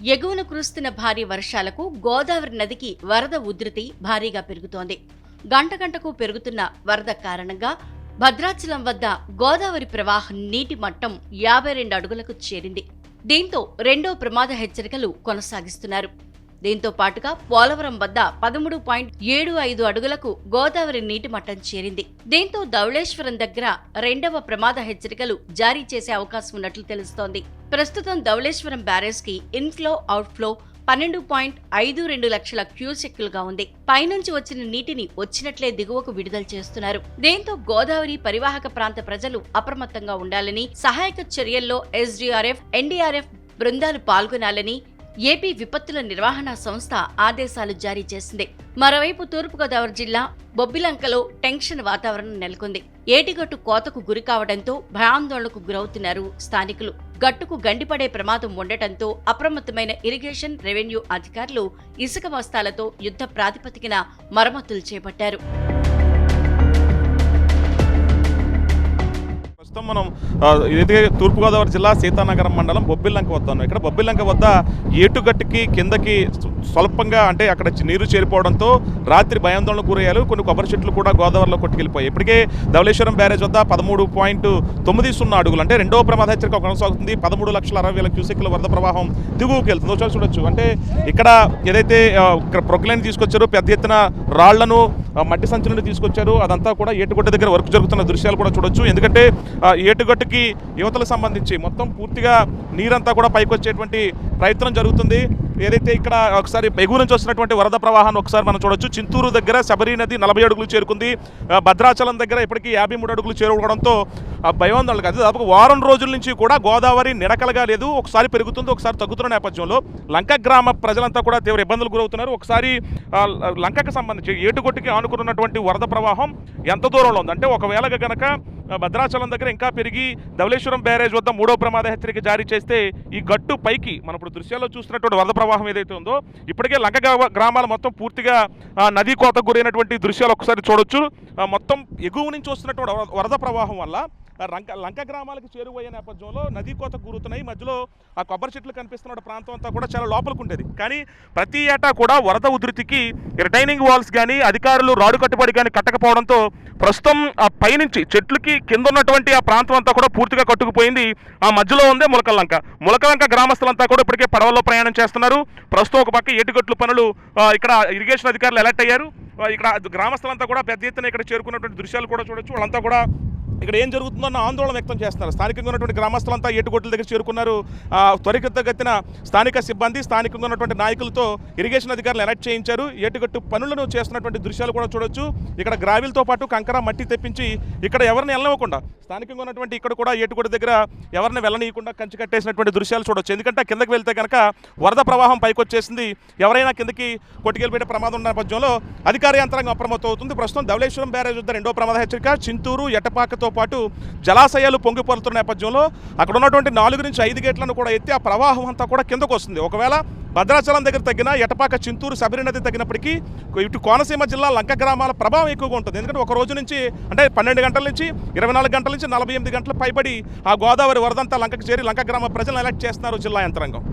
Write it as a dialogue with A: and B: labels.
A: ఎగువన కురుస్తున్న భారీ వర్షాలకు గోదావరి నదికి వరద ఉధృతి భారీగా పెరుగుతోంది. గంట గంటకు పెరుగుతున్న వరద కారణంగా భద్రాచలం వద్ద గోదావరి ప్రవాహం నీటి మట్టం యాభై రెండు అడుగులకు చేరింది. దీంతో రెండో ప్రమాద హెచ్చరికలు కొనసాగిస్తున్నారు. దీంతో పాటుగా పోలవరం వద్ద పదమూడు పాయింట్ ఏడు ఐదు అడుగులకు గోదావరి నీటి మట్టం చేరింది. దీంతో ధవళేశ్వరం దగ్గర రెండవ ప్రమాద హెచ్చరికలు జారీ చేసే అవకాశం ఉన్నట్లు తెలుస్తోంది. ప్రస్తుతం ధవళేశ్వరం బ్యారేజ్కి ఇన్ఫ్లో అవుట్ఫ్లో పన్నెండు పాయింట్ ఐదు రెండు లక్షల క్యూసెక్కులుగా ఉంది. పైనుంచి వచ్చిన నీటిని వచ్చినట్లే దిగువకు విడుదల చేస్తున్నారు. దీంతో గోదావరి పరివాహక ప్రాంత ప్రజలు అప్రమత్తంగా ఉండాలని సహాయక చర్యల్లో ఎస్డీఆర్ఎఫ్ ఎన్డీఆర్ఎఫ్ బృందాలు పాల్గొనాలని ఏపీ విపత్తుల నిర్వహణ సంస్థ ఆదేశాలు జారీ చేసింది. మరోవైపు తూర్పుగోదావరి జిల్లా బొబ్బిలంకలో టెన్షన్ వాతావరణం నెలకొంది. ఏటిగట్టు కోతకు గురి కావడంతో భయాందోళనకు గురవుతున్నారు స్థానికులు. గట్టుకు గండిపడే ప్రమాదం ఉండటంతో అప్రమత్తమైన ఇరిగేషన్ రెవెన్యూ అధికారులు ఇసుక బస్తాలతో యుద్ధ ప్రాతిపదికన మరమ్మతులు చేపట్టారు.
B: ప్రస్తుతం మనం ఇదైతే తూర్పుగోదావరి జిల్లా సీతానగరం మండలం బొబ్బిలంక వద్ద ఉన్నాం. ఇక్కడ బొబ్బిలంక వద్ద ఏటుగట్టుకి కిందకి స్వల్పంగా అంటే అక్కడ నీరు చేరిపోవడంతో రాత్రి భయాందోళనకు గురయ్యారు. కొన్ని కొబ్బరి చెట్లు కూడా గోదావరిలో కొట్టుకెళ్ళిపోయాయి. ఇప్పటికే ధవళేశ్వరం బ్యారేజ్ వద్ద పదమూడు పాయింట్ తొమ్మిది సున్నా అడుగులు. అంటే రెండవ ప్రమాద హెచ్చరిక కొనసాగుతుంది. పదమూడు లక్షల అరవై వేల క్యూసెక్ల వరద ప్రవాహం దిగువకి వెళ్తుంది. ఒకసారి చూడొచ్చు. అంటే ఇక్కడ ఏదైతే ఇక్కడ ప్రొక్లైన్ తీసుకొచ్చారో పెద్ద ఎత్తున రాళ్ళను మట్టి మట్టి నుండి తీసుకొచ్చారు. అదంతా కూడా ఏటుగట్టు దగ్గర వర్క్ జరుగుతున్న దృశ్యాలు కూడా చూడొచ్చు. ఎందుకంటే ఏటుగట్టుకి యువతలకు సంబంధించి మొత్తం పూర్తిగా నీరంతా కూడా పైకి వచ్చేటువంటి ప్రయత్నం జరుగుతుంది. ఏదైతే ఇక్కడ ఒకసారి ఎగువ నుంచి వస్తున్నటువంటి వరద ప్రవాహాన్ని ఒకసారి మనం చూడొచ్చు. చింతూరు దగ్గర శబరి నది నలభై అడుగులు చేరుకుంది. భద్రాచలం దగ్గర ఇప్పటికీ యాభై మూడు అడుగులు చేరుకోవడంతో ఆ కాదు. అది దాదాపు వారం రోజుల నుంచి కూడా గోదావరి నిడకలగా లేదు. ఒకసారి పెరుగుతుంది ఒకసారి తగ్గుతున్న నేపథ్యంలో లంక గ్రామ ప్రజలంతా కూడా తీవ్ర ఇబ్బందులు గురవుతున్నారు. ఒకసారి లంకకు సంబంధించి ఏటుగొట్టుకి ఆనుకున్నటువంటి వరద ప్రవాహం ఎంత దూరంలో ఉందంటే ఒకవేళ గనక భద్రాచలం దగ్గర ఇంకా పెరిగి ధవలేశ్వరం బ్యారేజ్ వద్ద మూడో ప్రమాద హెచ్చరిక జారీ చేస్తే ఈ గట్టు పైకి మనం ఇప్పుడు దృశ్యాల్లో చూస్తున్నటువంటి వరద ప్రవాహం ఏదైతే ఉందో ఇప్పటికే లంక గ్రామాలు మొత్తం పూర్తిగా ఆ, నదీ కోతకు గురైనటువంటి దృశ్యాలు ఒకసారి చూడొచ్చు. మొత్తం ఎగువ నుంచి వస్తున్నటువంటి వరద ప్రవాహం వల్ల లంక లంక గ్రామాలకు చేరువయ్యే నేపథ్యంలో నదీ కోత గురుతున్నాయి మధ్యలో ఆ కొబ్బరి చెట్లు కనిపిస్తున్న ప్రాంతం అంతా కూడా చాలా లోపలికి ఉండేది. కానీ ప్రతి ఏటా కూడా వరద ఉధృతికి రిటైనింగ్ వాల్స్ కానీ అధికారులు రాడు కట్టుబడి కానీ కట్టకపోవడంతో ప్రస్తుతం ఆ పైనుంచి చెట్లకి కింద ఉన్నటువంటి ఆ ప్రాంతం అంతా కూడా పూర్తిగా కట్టుకుపోయింది. ఆ మధ్యలో ఉందే ములకలంక ములకలంక గ్రామస్తులంతా కూడా ఇప్పటికే పడవల్లో ప్రయాణం చేస్తున్నారు. ప్రస్తుతం ఒక పక్క ఏటుగట్లు పనులు ఇక్కడ ఇరిగేషన్ అధికారులు అలర్ట్ అయ్యారు. ఇక్కడ గ్రామస్తులంతా కూడా పెద్ద ఎత్తున ఇక్కడ చేరుకున్నటువంటి దృశ్యాలు కూడా చూడొచ్చు. వాళ్ళంతా కూడా ఇక్కడ ఏం జరుగుతుందో ఆందోళన వ్యక్తం చేస్తున్నారు. స్థానికంగా ఉన్నటువంటి గ్రామస్తులంతా ఏటుగొట్ల దగ్గర చేరుకున్నారు. త్వరితగతిన స్థానిక సిబ్బంది స్థానికంగా ఉన్నటువంటి నాయకులతో ఇరిగేషన్ అధికారులు అలర్ట్ చేయించారు. ఏటుగట్టు పనులను చేస్తున్నటువంటి దృశ్యాలు కూడా చూడొచ్చు. ఇక్కడ గ్రావిల్తో పాటు కంకర మట్టి తెప్పించి ఇక్కడ ఎవరిని వెళ్ళనివ్వకుండా స్థానికంగా ఉన్నటువంటి ఇక్కడ కూడా ఏటుగొట్టు దగ్గర ఎవరిని వెళ్ళనీయకుండా కంచి కట్టేసినటువంటి దృశ్యాలు చూడొచ్చు. ఎందుకంటే కిందకి వెళ్తే కనుక వరద ప్రవాహం పైకొచ్చేసింది. ఎవరైనా కిందకి కొట్టుకెళ్ళిపోయే ప్రమాదం ఉన్న నేపథ్యంలో అధికార యంత్రాంగం అప్రమత్తం అవుతుంది ప్రస్తుతం ధవళేశ్వరం బ్యారేజ్ వద్ద రెండో ప్రమాద హెచ్చరిక. చింతూరు ఎటపాకతో పాటు జలాశయాలు పొంగిపోతున్న నేపథ్యంలో అక్కడ ఉన్నటువంటి నాలుగు నుంచి ఐదు గేట్లను కూడా ఎత్తి ఆ ప్రవాహం అంతా కూడా కిందకు వస్తుంది. ఒకవేళ భద్రాచలం దగ్గర తగ్గిన ఎటపాక చింతూరు శబరి నది తగ్గినప్పటికీ ఇటు కోనసీమ జిల్లా లంక గ్రామాల ప్రభావం ఎక్కువగా ఉంటుంది. ఎందుకంటే ఒక రోజు నుంచి అంటే పన్నెండు గంటల నుంచి ఇరవై నాలుగు గంటల నుంచి నలభై ఎనిమిది గంటలు పైబడి ఆ గోదావరి వరదంతా లంకకు చేరి లంక గ్రామ ప్రజలను ఎలక్ట్ చేస్తున్నారు జిల్లా యంత్రాంగం.